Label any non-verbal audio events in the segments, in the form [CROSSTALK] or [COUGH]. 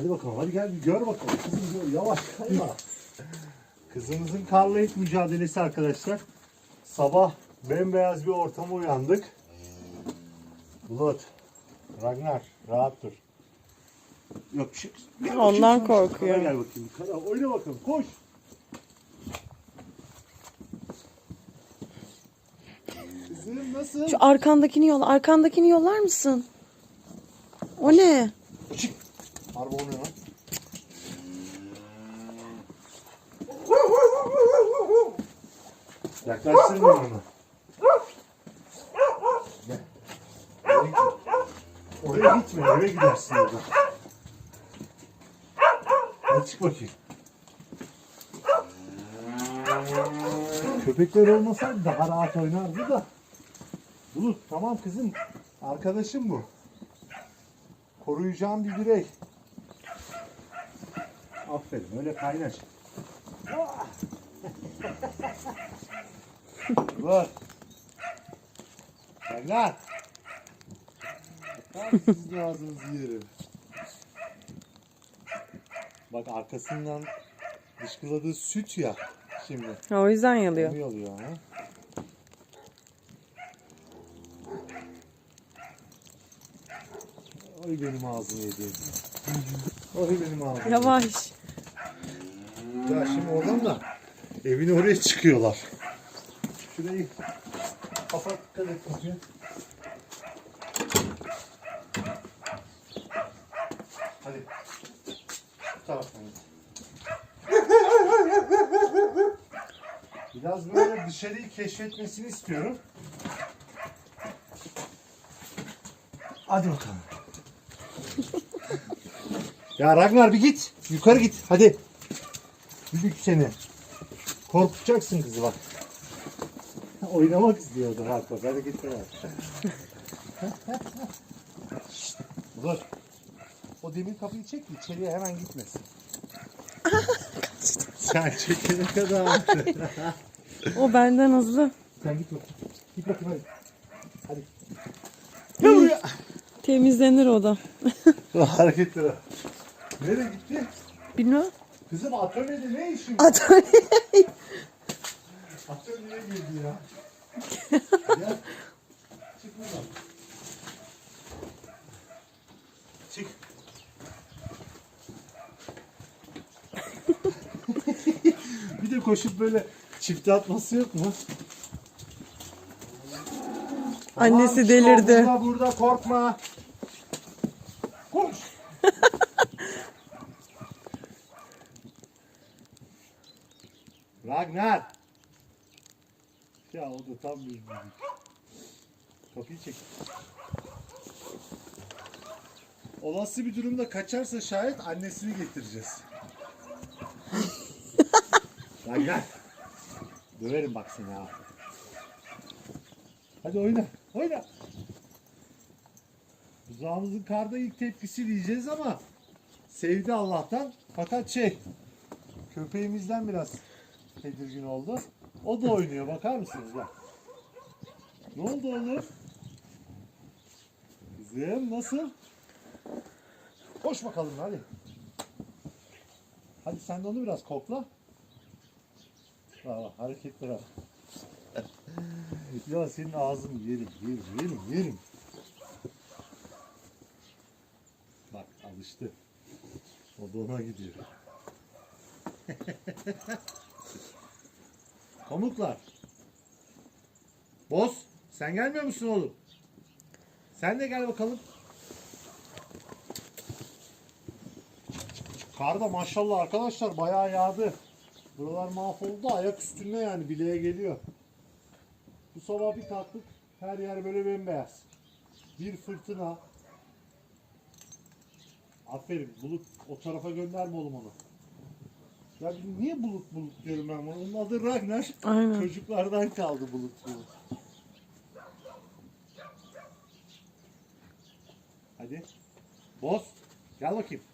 Hadi bakalım hadi gel bir gör bakalım. Kızım gör yavaş kayma. Kızımızın karla ilk mücadelesi arkadaşlar. Sabah bembeyaz bir ortama uyandık. Bulut, Ragnar rahat dur. Yok bir şey. Gel bakayım Ondan sen şu korkuyor. kana Gel bakayım. Kana, oyna bakalım koş. Kızım nasıl? Şu arkandakini yolla. Arkandakini yollar mısın? O ne? Çık. Harbi o ne lan? Yaklaştırma onu. Gel. Oraya gitme. Eve gidersin orada. Hadi çık bakayım. Köpekler olmasaydı daha rahat oynardı da. Bulut tamam kızım. Arkadaşım bu. Koruyacağım bir birey. Aferin öyle kaynaş. [LAUGHS] Var. Evlat. Bakar mısınız ağzınızı yerim. Bak arkasından dışkıladığı süt ya şimdi. Ha, o yüzden yalıyor. Onu yalıyor ha. Oy benim ağzımı yedi. Oy benim ağzımı. Yavaş. Ya şimdi oradan da evin oraya çıkıyorlar. Şurayı kapat dikkat et bakayım. Hadi. Bu taraftan git. Biraz böyle dışarıyı keşfetmesini istiyorum. Hadi bakalım. [LAUGHS] ya Ragnar bir git. Yukarı git. Hadi. Büyük seni. Korkutacaksın kızı bak. Oynamak istiyordu bak bak hareketler bak. Dur. O demir kapıyı çek ki içeriye hemen gitmesin. Sen çekene kadar. O benden hızlı. Sen git bakayım. Git bakayım hadi. Hadi. Gel buraya. Temizlenir o da. Hareketler bak. Nereye gitti? Bilmem. Kızım atölyede ne işin var? Atölye. Atölyeye girdi ya. Gel. [LAUGHS] Çık buradan. Çık. bir de koşup böyle çifte atması yok mu? Annesi Tamam, delirdi. Burada burada korkma. Koş. Ragnar. Ya o da tam bir. Kapıyı çek. Olası bir durumda kaçarsa şayet annesini getireceğiz. Ragnar. Döverim bak seni ha. Hadi oyna. Oyna. Buzağımızın karda ilk tepkisi diyeceğiz ama sevdi Allah'tan. Fakat şey köpeğimizden biraz tedirgin oldu. O da oynuyor bakar mısınız bak. Ne oldu oğlum? Kızım nasıl? Koş bakalım hadi. Hadi sen de onu biraz kokla. Aa, hareketlere bak. [LAUGHS] ya senin ağzını yerim, yerim, yerim, yerim. Bak alıştı. O da ona gidiyor. [LAUGHS] Pamuklar. Boz, sen gelmiyor musun oğlum? Sen de gel bakalım. Kar da maşallah arkadaşlar bayağı yağdı. Buralar mahvoldu. Ayak üstünde yani bileğe geliyor. Bu sabah bir kalktık. Her yer böyle bembeyaz. Bir fırtına. Aferin bulut o tarafa gönderme oğlum onu. Ya niye bulut bulut diyorum ben buna? Onun adı Ragnar. Aynen. Çocuklardan kaldı bulut bulut. Hadi. Boz. Gel bakayım.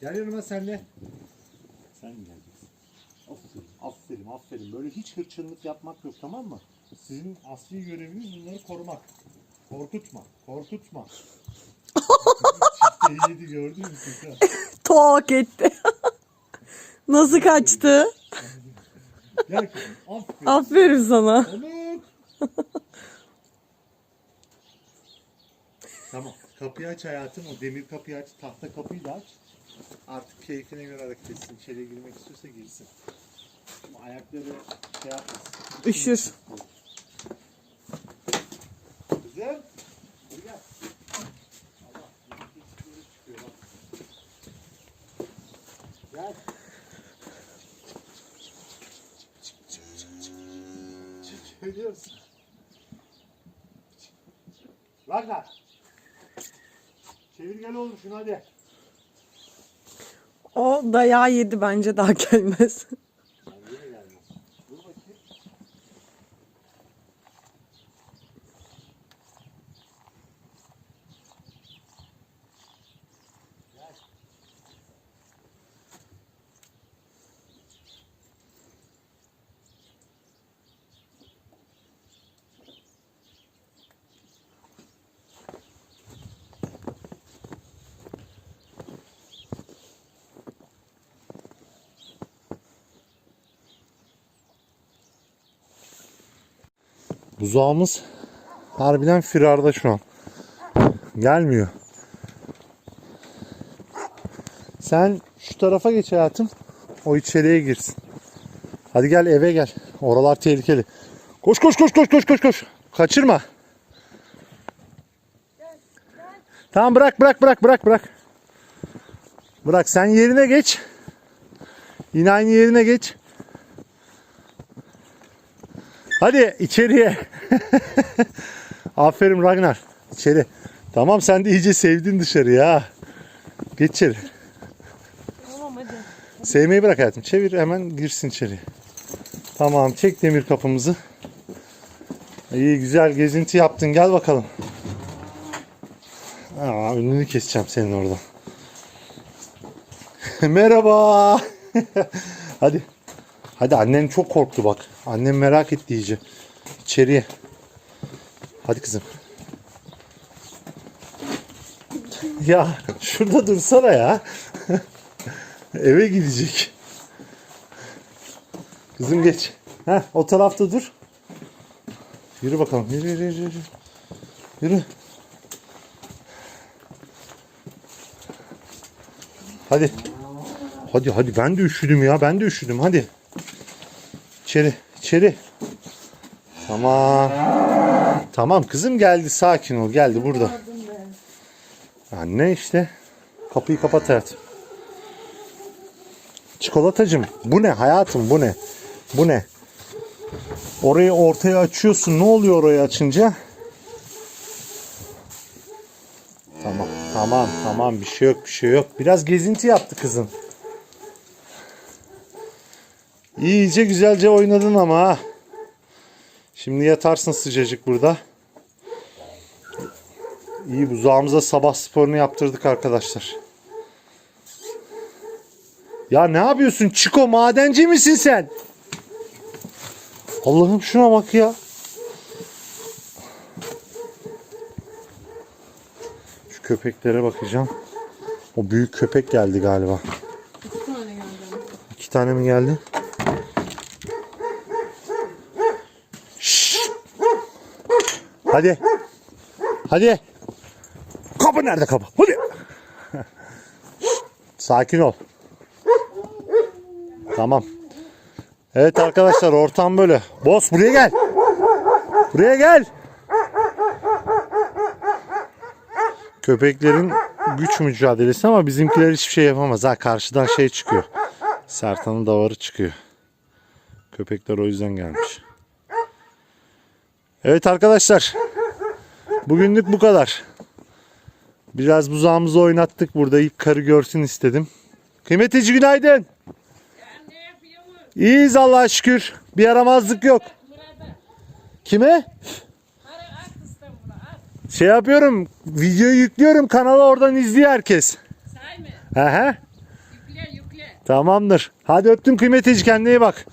Gel yanıma sen de. Sen geleceksin? Aferin, aferin, aferin. Böyle hiç hırçınlık yapmak yok tamam mı? Sizin asli göreviniz bunları korumak. Korkutma, korkutma. [LAUGHS] Çifteyi yedi gördün mü? Tok etti. [LAUGHS] Nasıl kaçtı? Kızım. Aferin. Aferin sana. [LAUGHS] Tamam. Kapıyı aç hayatım. O demir kapıyı aç. Tahta kapıyı da aç. Artık keyfine göre hareket etsin. İçeriye girmek istiyorsa girsin. Ama ayakları şey yapmasın. Üşür. Kızım. Hadi gel. Allah, yeni keçileri çıkıyor bak. Gel. Çık, Geliyorsun. Ragnar. Çevir gel oğlum şunu hadi. O dayağı yedi bence daha gelmez. Buzağımız harbiden firarda şu an. Gelmiyor. Sen şu tarafa geç hayatım. O içeriye girsin. Hadi gel eve gel. Oralar tehlikeli. Koş koş koş koş koş koş koş. Kaçırma. Tamam bırak bırak bırak bırak bırak. Bırak sen yerine geç. Yine aynı yerine geç. Hadi içeriye. [LAUGHS] Aferin Ragnar. İçeri. Tamam sen de iyice sevdin dışarı ya. Geç içeri. Tamam hadi. Sevmeyi bırak hayatım. Çevir hemen girsin içeri. Tamam çek demir kapımızı. İyi güzel gezinti yaptın. Gel bakalım. Aa, önünü keseceğim senin orada. [LAUGHS] Merhaba. [LAUGHS] Hadi. Hadi annen çok korktu bak. Annem merak etti iyice. İçeriye. Hadi kızım. Ya şurada dursana ya. [LAUGHS] Eve gidecek. Kızım geç. Heh, o tarafta dur. Yürü bakalım. Yürü yürü yürü. Yürü. yürü. Hadi. Hadi hadi ben de üşüdüm ya. Ben de üşüdüm. Hadi. İçeri. içeri. Tamam. Tamam kızım geldi. Sakin ol. Geldi burada. Anne işte. Kapıyı kapat hayatım. Çikolatacım. Bu ne hayatım bu ne? Bu ne? Orayı ortaya açıyorsun. Ne oluyor orayı açınca? Tamam. Tamam. Tamam. Bir şey yok. Bir şey yok. Biraz gezinti yaptı kızım. İyice güzelce oynadın ama ha. Şimdi yatarsın sıcacık burada. İyi buzağımıza sabah sporunu yaptırdık arkadaşlar. Ya ne yapıyorsun Çiko madenci misin sen? Allah'ım şuna bak ya. Şu köpeklere bakacağım. O büyük köpek geldi galiba. İki tane geldi. İki tane mi geldi? Hadi. Hadi. Kapı nerede kapı? Hadi. Sakin ol. Tamam. Evet arkadaşlar ortam böyle. Boss buraya gel. Buraya gel. Köpeklerin güç mücadelesi ama bizimkiler hiçbir şey yapamaz. Ha karşıdan şey çıkıyor. Sertan'ın davarı çıkıyor. Köpekler o yüzden gelmiş. Evet arkadaşlar. Bugünlük bu kadar. Biraz buzağımızı oynattık burada. İlk karı görsün istedim. Kıymetici günaydın. İyiyiz Allah'a şükür. Bir yaramazlık yok. Kime? Şey yapıyorum. Videoyu yüklüyorum. Kanala oradan izliyor herkes. Say mı? Yükle. Tamamdır. Hadi öptüm kıymetici kendine iyi bak.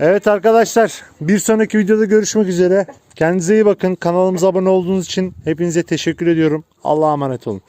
Evet arkadaşlar bir sonraki videoda görüşmek üzere. Kendinize iyi bakın. Kanalımıza abone olduğunuz için hepinize teşekkür ediyorum. Allah'a emanet olun.